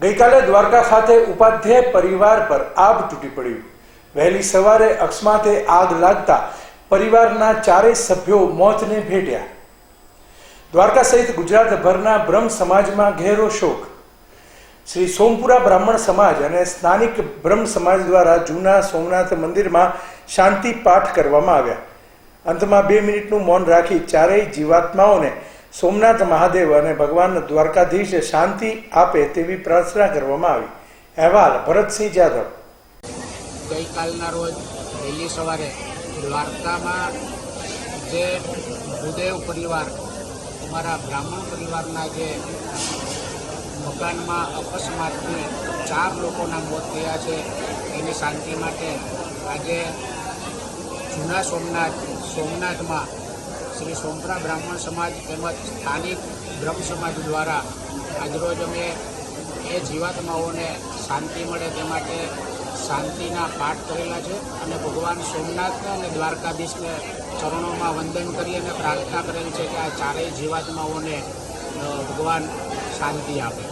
ગઈકાલે દ્વારકા ખાતે ઉપાધ્યાય પરિવાર પર આગ તૂટી પડ્યું વહેલી સવારે અકસ્માતે આગ લાગતા પરિવારના ચારેય સભ્યો મોતને ભેટ્યા. દ્વારકા સહિત ગુજરાતભરના બ્રહ્મ સમાજમાં ઘેરો શોક. શ્રી સોમપુરા બ્રાહ્મણ સમાજ અને સ્થાનિક બ્રહ્મ સમાજ દ્વારા જૂના સોમનાથ મંદિરમાં શાંતિ પાઠ કરવામાં આવ્યા. અંતમાં બે મિનિટનું મૌન રાખી ચારેય જીવાત્માઓને સોમનાથ મહાદેવ અને ભગવાન દ્વારકાધીશ શાંતિ આપે તેવી પ્રાર્થના કરવામાં આવી. અહેવાલ, ભરતસિંહ જાધવ. ગઈકાલના રોજ વહેલી સવારે દ્વારકામાં જે ભૂદેવ પરિવાર, અમારા બ્રાહ્મણ પરિવારના જે મકાનમાં અકસ્માતથી ચાર લોકોના મોત થયા છે, એની શાંતિ માટે આજે જૂના સોમનાથ, સોમનાથમાં શ્રી સોમપરા બ્રાહ્મણ સમાજ તેમજ સ્થાનિક બ્રહ્મ સમાજ દ્વારા આજરોજ અમે એ જીવાત્માઓને શાંતિ મળે તે માટે શાંતિના પાઠ કરેલા છે અને ભગવાન સોમનાથને અને દ્વારકાધીશને ચરણોમાં વંદન કરી અને પ્રાર્થના કરેલ છે કે આ ચારેય જીવાત્માઓને ભગવાન શાંતિ આપે.